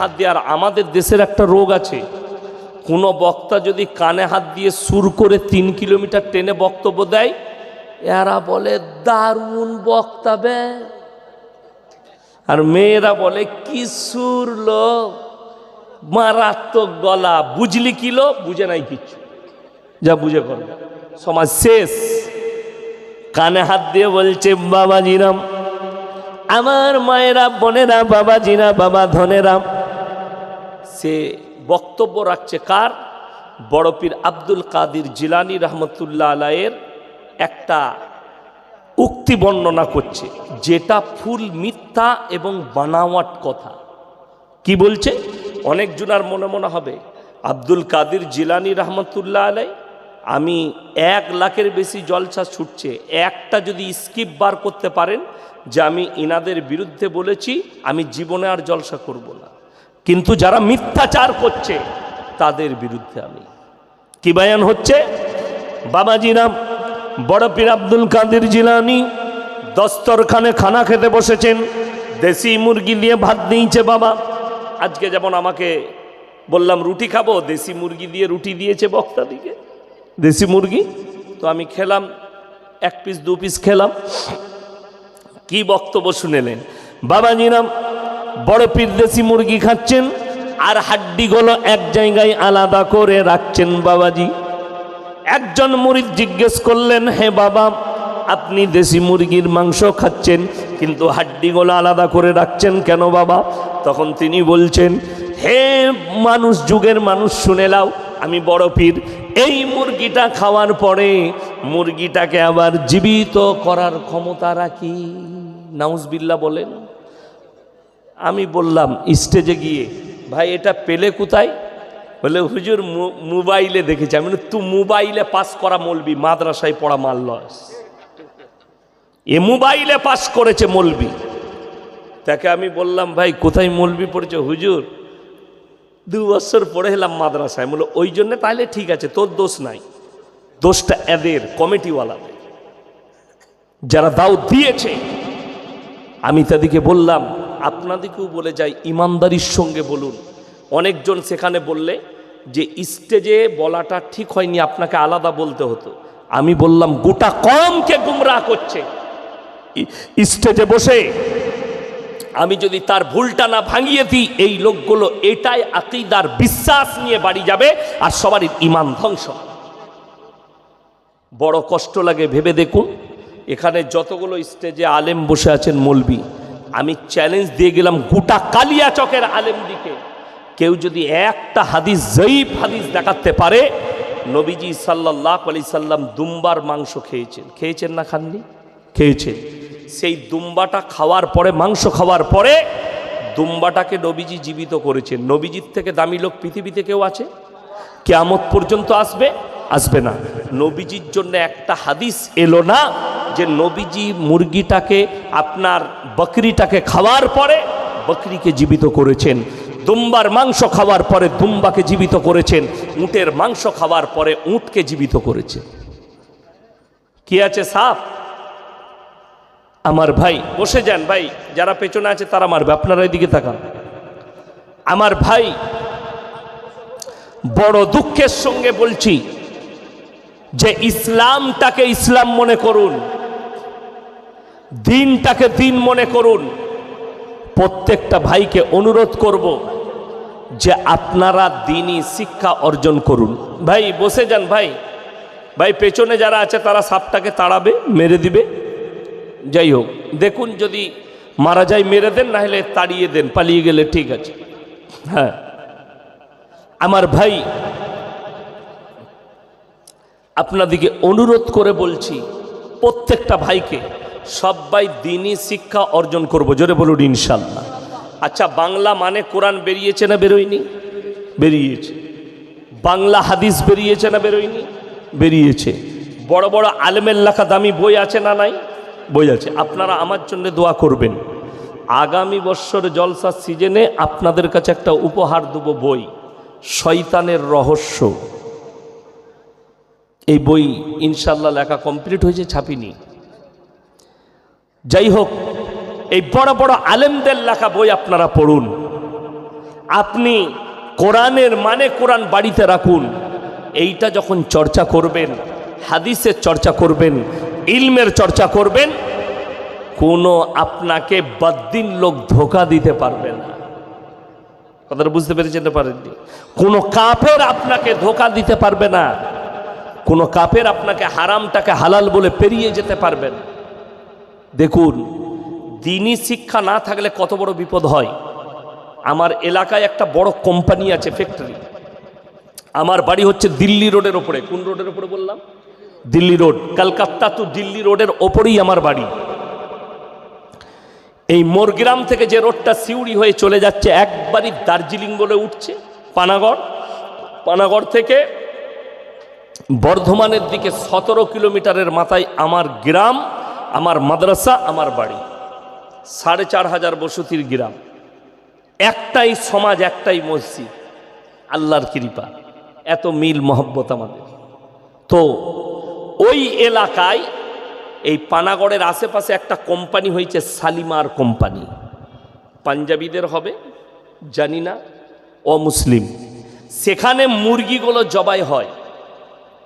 হাত দিয়ে, আর আমাদের দেশের একটা রোগ আছে। কোনো বক্তা যদি কানে হাত দিয়ে সুর করে তিন কিলোমিটার টেনে বক্তব্য দেয়, এরা বলে, দারুণ বক্তা বে। আর মেয়েরা বলে, কি সুর লো। মারাত্মক গলা, বুঝলি কি লো? বুঝে নাই কিচ্ছু। যা বুঝে করবে সমাজ শেষ। কানে হাত দিয়ে বলছে, বাবাজিরাম, আমার মায়েরা, বোনেরা, বাবাজিরা, বাবা ধনেরা সে বক্তব্য রাখছে কার? বড় পীর আব্দুল কাদির জিলানি রহমতুল্লাহ আলায়ের একটা উক্তি বর্ণনা করছে, যেটা ফুল মিথ্যা এবং বানাওয়াট কথা। কি বলছে? অনেক জনার মনে মনে হবে, আব্দুল কাদির জিলানি রহমতুল্লাহ আলাই, আমি এক লাখের বেশি জলসা ছুটছে, একটা যদি স্কিপ বার করতে পারেন যে আমি ইনাদের বিরুদ্ধে বলেছি, আমি জীবনে আর জলসা করব না। কিন্তু যারা মিথ্যাচার করছে, তাদের বিরুদ্ধে আমি। কি বায়ান হচ্ছে? বাবাজিরাম বড় পীর আব্দুল কাদের জিলানি দস্তরখানে খানা খেতে বসেছেন, দেশি মুরগি দিয়ে ভাত দিয়েছে বাবা। আজকে যেমন আমাকে বললাম, রুটি খাব, দেশি মুরগি দিয়ে রুটি দিয়েছে বক্তা দিকে। দেশি মুরগি? তো আমি খেলাম, এক পিস দু পিস খেলাম। কি বক্তব্য শুনেলেন? বাবাজিরাম বড় পীর দেশি মুরগি খাচ্ছেন আর হাড্ডিগুলো এক জায়গায় আলাদা করে রাখছেন বাবাজি। একজন মুরিদ জিজ্ঞেস করলেন, হে বাবা, আপনি দেশি মুরগির মাংস খাচ্ছেন, কিন্তু হাড্ডিগুলো আলাদা করে রাখছেন কেন বাবা? তখন তিনি বলছেন, হে মানুষ, যুগের মানুষ, শুনে লাও আমি বড় পীর। এই মুরগিটা খাওয়ার পরে মুরগিটাকে আবার জীবিত করার ক্ষমতা রাখি। নাউজবিল্লা বলেন আমি বললাম স্টেজে গিয়ে, ভাই, এটা পেলে কোথায়? বলে, হুজুর মোবাইলে দেখেছি। আমি তুই মোবাইলে পাস করা মলবি, মাদ্রাসায় পড়া মারলস এ মোবাইলে পাস করেছে মলবি। তাকে আমি বললাম, ভাই, কোথায় মলবি পড়েছে? হুজুর, দু বছর পড়ে এলাম মাদ্রাসায়। বলল ওই জন্য তাহলে ঠিক আছে, তোর দোষ নাই। দোষটা এদের, কমিটিওয়ালাদের। যারা দাও দিয়েছে, আমি তাদেরকে বললাম আপনাদেরকেও বলে যাই, ইমানদারির সঙ্গে বলুন। অনেকজন সেখানে বললে যে, স্টেজে বলাটা ঠিক হয়নি, আপনাকে আলাদা বলতে হতো। আমি বললাম, গোটা কমকে গুমরাহ করছে। স্টেজে বসে আমি যদি তার ভুলটা না ভাঙিয়ে দিই, এই লোকগুলো এটাই আকিদার বিশ্বাস নিয়ে বাড়ি যাবে আর সবারই ইমান ধ্বংস বড় কষ্ট লাগে ভেবে দেখুন, এখানে যতগুলো স্টেজে আলেম বসে আছেন মলবি আমি চ্যালেঞ্জ দিয়ে গেলাম গোটা কালিয়া চকের আলেম দিকে কেউ যদি একটা হাদিস, জয়ীফ হাদিস দেখাতে পারে, নবীজি সাল্লাহ আলি সাল্লাম দুম্বার মাংস খেয়েছেন। খেয়েছেন না খাননি? খেয়েছেন। সেই দুম্বাটা খাওয়ার পরে, মাংস খাওয়ার পরে দুম্বাটাকে নবীজি জীবিত করেছেন। নবীজির থেকে দামি লোক পৃথিবীতে কেউ আছে? কেয়ামত পর্যন্ত আসবে? আসবে না। নবীজির জন্য একটা হাদিস এলো না যে নবীজি মুরগিটাকে, আপনার বকরিটাকে খাওয়ার পরে বকরিকে জীবিত করেছেন। দুম্বার মাংস খাওয়ার পরে দুম্বাকে জীবিত করেছেন। উটের মাংস খাওয়ার পরে উটকে জীবিত করেছেন। কি আছে সাফ? আমার ভাই, বসে যান ভাই, যারা পেছনে আছে তারা মারবে, আপনারা এদিকে তাকান। আমার ভাই, বড় দুঃখের সঙ্গে বলছি যে ইসলামটাকে ইসলাম মনে করুন। দিনটাকে দিন মনে করুন। প্রত্যেকটা ভাইকে অনুরোধ করব যে আপনারা দিনই শিক্ষা অর্জন করুন। ভাই, বসে যান ভাই। ভাই, পেছনে যারা আছে তারা সাপটাকে তাড়াবে, মেরে দিবে। যাই হোক, দেখুন যদি মারা যায় মেরে দেন না হলে তাড়িয়ে দেন, পালিয়ে গেলে ঠিক আছে। হ্যাঁ। আমার ভাই, আপনাদিকে অনুরোধ করে বলছি, প্রত্যেকটা ভাইকে সবাই দিনই শিক্ষা অর্জন করব। জোরে বলুন, ইনশাল্লাহ। আচ্ছা বাংলা মানে কোরআন বেরিয়েছে না বেরোয়নি? বেরিয়েছে। বাংলা হাদিস বেরিয়েছে না বেরোয়নি? বেরিয়েছে। বড় বড় আলেমের লেখা দামি বই আছে না নাই? বই আছে। আপনারা আমার জন্য দোয়া করবেন। আগামী বৎসর জলসা সিজনে আপনাদের কাছে একটা উপহার দেবো বই। শয়তানের রহস্য। এই বই ইনশাল্লাহ লেখা কমপ্লিট হয়েছে, ছাপিনি। যাই হোক এই বড় বড় আলেমদের লেখা বই আপনারা পড়ুন। আপনি কোরআনের মানে কোরআন বাড়িতে রাখুন। এইটা যখন চর্চা করবেন, হাদিসের চর্চা করবেন, ইলমের চর্চা করবেন, কোনো আপনাকে বদ্দিন লোক ধোকা দিতে পারবে না। কথাটা বুঝতে পেরেছেন না পারেননি? কোনো কাপের আপনাকে ধোকা দিতে পারবে না। কোনো কাপের আপনাকে হারামটাকে হালাল বলে পেরিয়ে যেতে পারবে না। দেখুন দিনই শিক্ষা না থাকলে কত বড় বিপদ হয়। আমার এলাকায় একটা বড় কোম্পানি আছে, ফ্যাক্টরি। আমার বাড়ি হচ্ছে দিল্লি রোডের ওপরে। কোন রোডের ওপরে বললাম? দিল্লি রোড। কলকাতা তো দিল্লি রোডের ওপরেই আমার বাড়ি। এই মোরগ্রাম থেকে যে রোডটা সিউড়ি হয়ে চলে যাচ্ছে, একবারই দার্জিলিং বলে উঠছে, পানাগড়। পানাগড় থেকে বর্ধমানের দিকে সতেরো কিলোমিটারের মাথায় আমার গ্রাম। আমার মাদ্রাসা, আমার বাড়ি। সাড়ে চার হাজার বসতির গ্রাম। একটাই সমাজ, একটাই মসজিদ। আল্লাহর কৃপা। এত মিল, মহব্বত আমাদের। তো ওই এলাকায় এই পানাগড়ের আশেপাশে একটা কোম্পানি হয়েছে, সালিমার কোম্পানি। পাঞ্জাবিদের হবে, জানি না, অমুসলিম। সেখানে মুরগিগুলো জবাই হয়।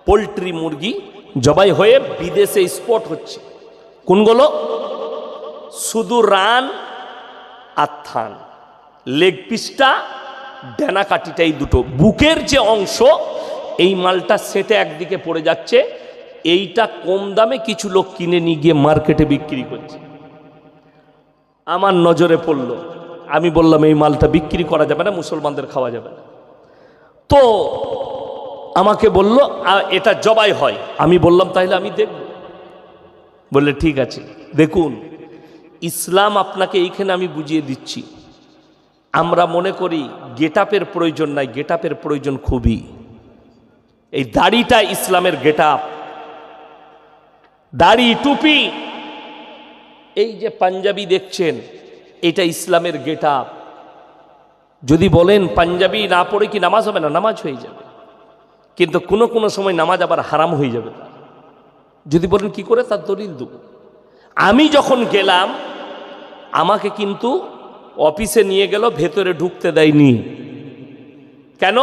পোলট্রি মুরগি জবাই হয়ে বিদেশে স্পট হচ্ছে। কোনগুলো? শুধু রান আর থান লেগ পিসটা ডেনা কাটিটা এই দুটো। বুকের যে অংশ এই মালটা সেটে একদিকে পড়ে যাচ্ছে। এইটা কম দামে কিছু লোক কিনে নিয়ে গিয়ে মার্কেটে বিক্রি করছে। আমার নজরে পড়ল। আমি বললাম এই মালটা বিক্রি করা যাবে না মুসলমানদের খাওয়া যাবে না। তো আমাকে বলল "আ, এটা জবাই হয়। আমি বললাম তাহলে আমি দেখব। বললে, ঠিক আছে, দেখুন, ইসলাম আপনাকে এইখানে আমি বুঝিয়ে দিচ্ছি। আমরা মনে করি গেটাপের প্রয়োজন নাই গেটাপের প্রয়োজন খুবই। এই দাড়িটা ইসলামের গেটাপ দাড়ি, টুপি, এই যে পাঞ্জাবি দেখছেন, এটা ইসলামের গেটাপ যদি বলেন পাঞ্জাবি না পড়ে কি নামাজ হবে না? নামাজ হয়ে যাবে। কিন্তু কোনো কোনো সময় নামাজ আবার হারাম হয়ে যাবে। যদি বলেন, কি করে? তার দলিল দেব আমি যখন গেলাম, আমাকে কিন্তু অফিসে নিয়ে গেল, ভেতরে ঢুকতে দেয়নি। কেন?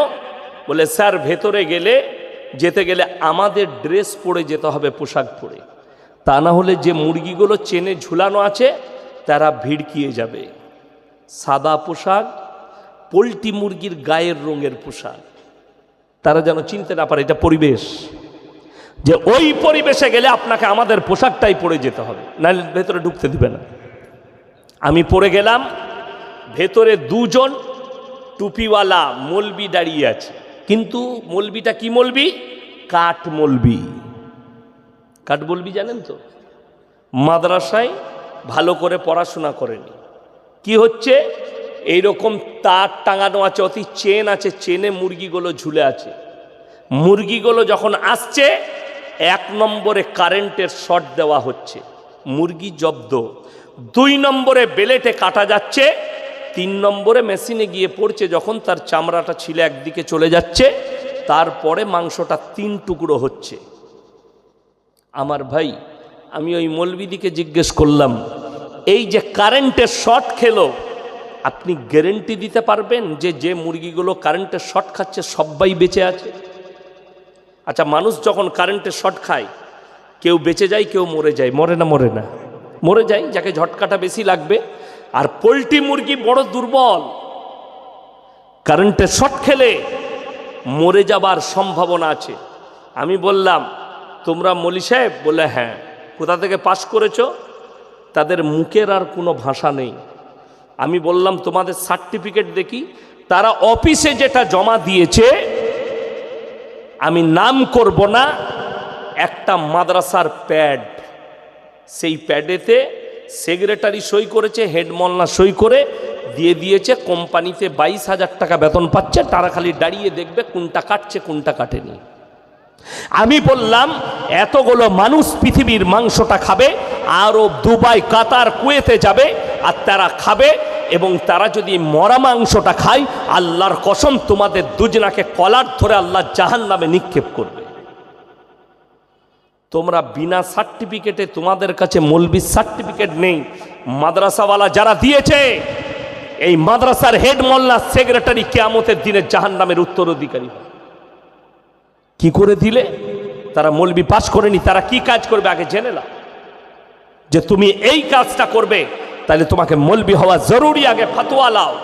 বলে, স্যার, ভেতরে গেলে, যেতে গেলে আমাদের ড্রেস পরে যেতে হবে, পোশাক পরে। তা না হলে যে মুরগিগুলো চেনে ঝুলানো আছে, তারা ভিড়কিয়ে যাবে। সাদা পোশাক, পোলট্রি মুরগির গায়ের রঙের পোশাক। তারা যেন চিনতে না পারে, এটা পরিবেশ। যে ওই পরিবেশে গেলে আপনাকে আমাদের পোশাকটাই পরে যেতে হবে। নাহলে ভেতরে ঢুকতে দিবে না। আমি পড়ে গেলাম, ভেতরে দুজন টুপিওয়ালা মলবি দাঁড়িয়ে আছে। কিন্তু মলবিটা কি মলবি? কাঠ মলবি। কাঠ মলবি জানেন তো? মাদ্রাসায় ভালো করে পড়াশোনা করেনি। কি হচ্ছে? এইরকম তার টাঙানো আছে, অতি চেন আছে, চেনে মুরগিগুলো ঝুলে আছে। মুরগিগুলো যখন আসছে এক নম্বরে কারেন্টের শর্ট দেওয়া হচ্ছে, মুরগি জব্দ। দুই নম্বরে বেলেটে কাটা যাচ্ছে, তিন নম্বরে মেশিনে গিয়ে পড়ছে, যখন তার চামড়াটা ছিলে একদিকে চলে যাচ্ছে, তারপরে মাংসটা তিন টুকরো হচ্ছে। আমার ভাই, আমি ওই মলবিদিকে জিজ্ঞেস করলাম, এই যে কারেন্টের শর্ট খেলো, আপনি গ্যারেন্টি দিতে পারবেন যে যে মুরগিগুলো কারেন্টের শর্ট খাচ্ছে সবাই বেঁচে আছে? আচ্ছা মানুষ যখন কারেন্টের শর্ট খায়, কেউ বেঁচে যায়, কেউ মরে যায়, মরে না মরে না। মরে যায়, যাকে ঝটকাটা বেশি লাগবে। আর পোলট্রি মুরগি বড় দুর্বল। কারেন্টের শর্ট খেলে মরে যাবার সম্ভাবনা আছে। আমি বললাম, তোমরা মলি সাহেব? বলে হ্যাঁ। কোথা থেকে পাশ করেছ? তাদের মুখের আর কোনো ভাষা নেই। আমি বললাম, তোমাদের সার্টিফিকেট দেখি। তারা অফিসে যেটা জমা দিয়েছে আমি নাম করব না, একটা মাদ্রাসার প্যাড। সেই প্যাডেতে সেক্রেটারি সই করেছে হেডমল্লা সই করে, দিয়ে দিয়েছে, কোম্পানিতে বাইশ হাজার টাকা বেতন পাচ্ছে, তারা খালি দাঁড়িয়ে দেখবে কোনটা কাটছে, কোনটা কাটেনি। আমি বললাম, এতগুলো মানুষ পৃথিবীর মাংসটা খাবে, আরব, দুবাই, কাতার, কুয়েতে যাবে, আর তারা খাবে এবং তারা যদি মরা মাংসটা খায়, আল্লাহর কসম তোমাদের দুজনাকে কলার ধরে আল্লাহ জাহান নামে নিক্ষেপ করবে। তোমরা বিনা সার্টিফিকেটে তোমাদের কাছে মৌলবি সার্টিফিকেট নেই। মাদ্রাসাওয়ালা যারা দিয়েছে, এই মাদ্রাসার হেড মোল্লা সেক্রেটারি কেয়ামতের দিনে জাহান নামের উত্তরাধিকারী কি করে দিলে? তারা মলবি পাস করেনি, তারা কি কাজ করবে? আগে জেনে নাও। যে তুমি এই কাজটা করবে তাহলে তোমাকে মলবি হওয়া জরুরি আগে ফাতোয়া লাও।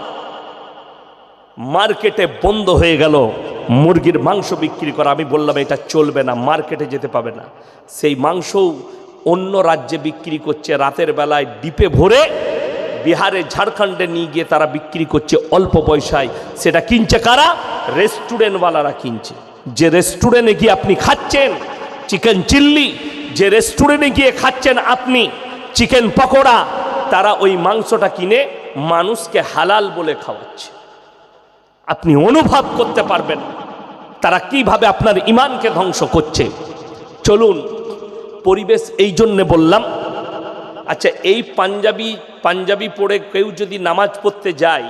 মার্কেটে বন্ধ হয়ে গেল, মুরগির মাংস বিক্রি করা। আমি বললাম, এটা চলবে না, মার্কেটে যেতে পাবে না। সেই মাংস অন্য রাজ্যে বিক্রি করছে, রাতের বেলায় ডিপে ভরে বিহারে ঝাড়খণ্ডে নিয়ে গিয়ে তারা বিক্রি করছে অল্প পয়সায়। সেটা কিনছে কারা? রেস্টুরেন্টওয়ালারা কিনছে। যে রেস্টুরেন্টে গিয়ে আপনি খাচ্ছেন, চিকেন চিল্লি, যে রেস্টুরেন্টে গিয়ে খাচ্ছেন আপনি, চিকেন পকোড়া তারা ওই মাংসটা কিনে মানুষকে হালাল বলে খাওয়াচ্ছে। আপনি অনুভব করতে পারবেন তারা কীভাবে আপনার ইমানকে ধ্বংস করছে। চলুন, পরিবেশ এই জন্যে বললাম আচ্ছা এই পাঞ্জাবি পাঞ্জাবি পড়ে কেউ যদি নামাজ পড়তে যায়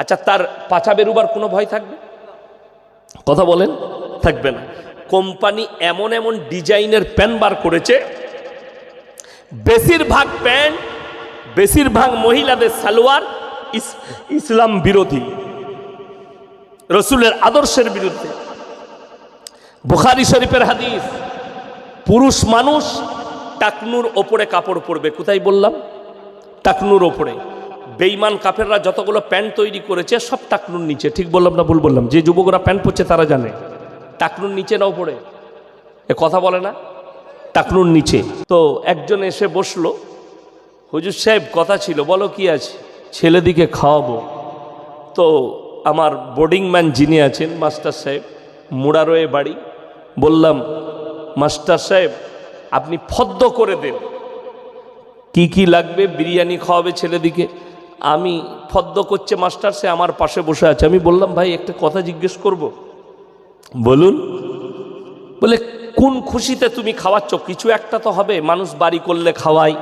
আচ্ছা তার পাছা বেরুবার কোনো ভয় থাকবে? কথা বলেন, থাকবে না। কোম্পানি এমন এমন ডিজাইনের প্যান্ট বার করেছে, বেশিরভাগ প্যান্ট বেশিরভাগ মহিলাদের সালোয়ার ইস- ইসলাম বিরোধী, রসুলের আদর্শের বিরুদ্ধে। বুখারি শরীফের হাদিস, পুরুষ মানুষ টাকনুর ওপরে কাপড় পরবে। কোথায় বললাম? টাকনুর ওপরে। বেইমান কাপেররা যতগুলো প্যান্ট তৈরি করেছে, সব টাকনুর নিচে। ঠিক বললাম না ভুল বললাম? যে যুবকরা প্যান্ট পরছে, তারা জানে। টাকনুর নিচে না ওপরে? এ কথা বলে না? টাকনুর নিচে। তো একজন এসে বসল হুজুর সাহেব, কথা ছিল, বলো কি আছে? ছেলেদিকে খাওয়াবো। তো আমার বোর্ডিং ম্যান যিনি আছেন, মাস্টার সাহেব, মুড়ারোয়ে বাড়ি, বললাম, মাস্টার সাহেব, আপনি ফদ্দ করে দেন। কি কি লাগবে? বিরিয়ানি খাওয়াবে ছেলেদিকে। আমি ফদ্দ করছে মাস্টার সে আমার পাশে বসে আছে। আমি বললাম, ভাই, একটা কথা জিজ্ঞেস করব। বলুন। বলে, কোন খুশিতে তুমি খাওয়াচ্ছ? কিছু একটা তো হবে। মানুষ বাড়ি করলে খাওয়াই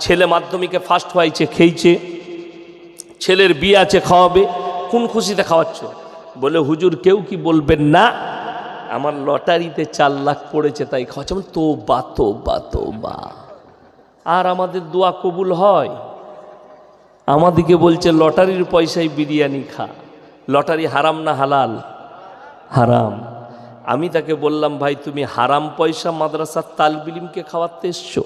ছেলে মাধ্যমিকে ফার্স্ট হয়েছে, খেয়েছে। ছেলের বিয়ে আছে, খাওয়াবে। কোন খুশিতে খাওয়াচ্ছ? বলে, হুজুর, কেউ কি বলবেন না? আমার লটারিতে চার লাখ পড়েছে, তাই খাওয়াচ্ছে। তো বা তো বা তো বা আর আমাদের দোয়া কবুল হয়? আমাদিকে বলছে, লটারির পয়সায় বিরিয়ানি খা। লটারি হারাম না হালাল? হারাম। আমি তাকে বললাম, ভাই, তুমি হারাম পয়সা মাদ্রাসার তালবিলিমকে খাওয়াতে এসছো?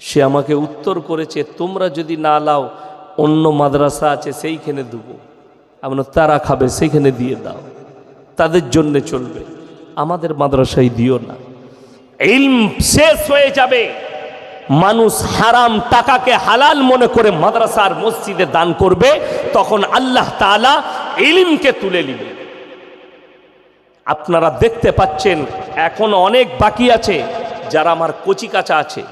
সে আমাকে উত্তর করেছে, তোমরা যদি না লাও, অন্য মাদ্রাসা আছে সেইখানে দেবো। আমরা তারা খাবে, সেইখানে দিয়ে দাও। তাদের জন্যে চলবে। আমাদের মাদ্রাসায় দিও না। ইলম শেষ হয়ে যাবে। মানুষ হারাম টাকাকে হালাল মনে করে মাদ্রাসার মসজিদে দান করবে, তখন আল্লাহ তাআলা ইলিমকে তুলে নিবে। আপনারা দেখতে পাচ্ছেন, এখন অনেক বাকি আছে, যারা আমার কচি কাচা আছে।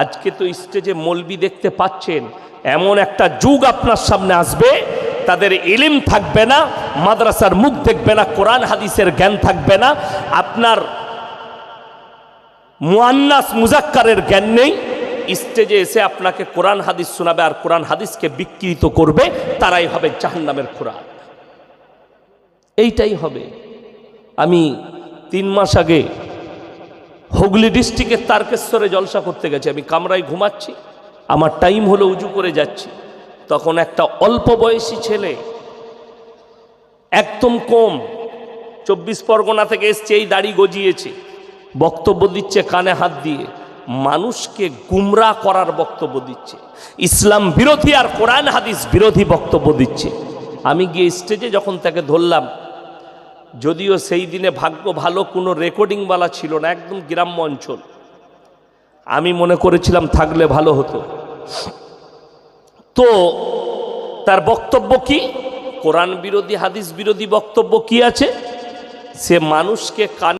আজকে তো স্টেজে মলবি দেখতে পাচ্ছেন, এমন একটা যুগ আপনার সামনে আসবে, তাদের ইলিম থাকবে না, মাদ্রাসার মুখ দেখবে না, কোরআন হাদিসের জ্ঞান থাকবে না, আপনার মুয়ান্নাস মুজাক্কারের জ্ঞান নেই, স্টেজে এসে আপনাকে কোরআন হাদিস শোনাবে আর কোরআন হাদিসকে বিকৃত করবে, তারাই হবে জাহান্নামের কোরআন এইটাই হবে। আমি তিন মাস আগে হুগলি ডিস্ট্রিক্টের তারকেশ্বরে জলসা করতে গেছি। আমি কামরায় ঘুমাচ্ছি, আমার টাইম হলো উজু করে যাচ্ছি। তখন একটা অল্প বয়সী ছেলে একদম কম, চব্বিশ পরগনা থেকে এসছে, এই দাড়ি গজিয়েছে, বক্তব্য দিচ্ছে কানে হাত দিয়ে। মানুষকে গুমরা করার বক্তব্য দিচ্ছে। ইসলাম বিরোধী আর কোরআন হাদিস বিরোধী বক্তব্য দিচ্ছে। আমি গিয়ে স্টেজে যখন তাকে ধরলাম যদিও সেই দিনে ভাগ্য ভালো, কোনো রেকর্ডিংওয়ালা ছিল না, একদম গ্রাম্য অঞ্চল। আমি মনে করেছিলাম থাকলে ভালো হতো। তো তার বক্তব্য কি? কোরআন বিরোধী, হাদিস বিরোধী বক্তব্য কি আছে? সে মানুষকে কান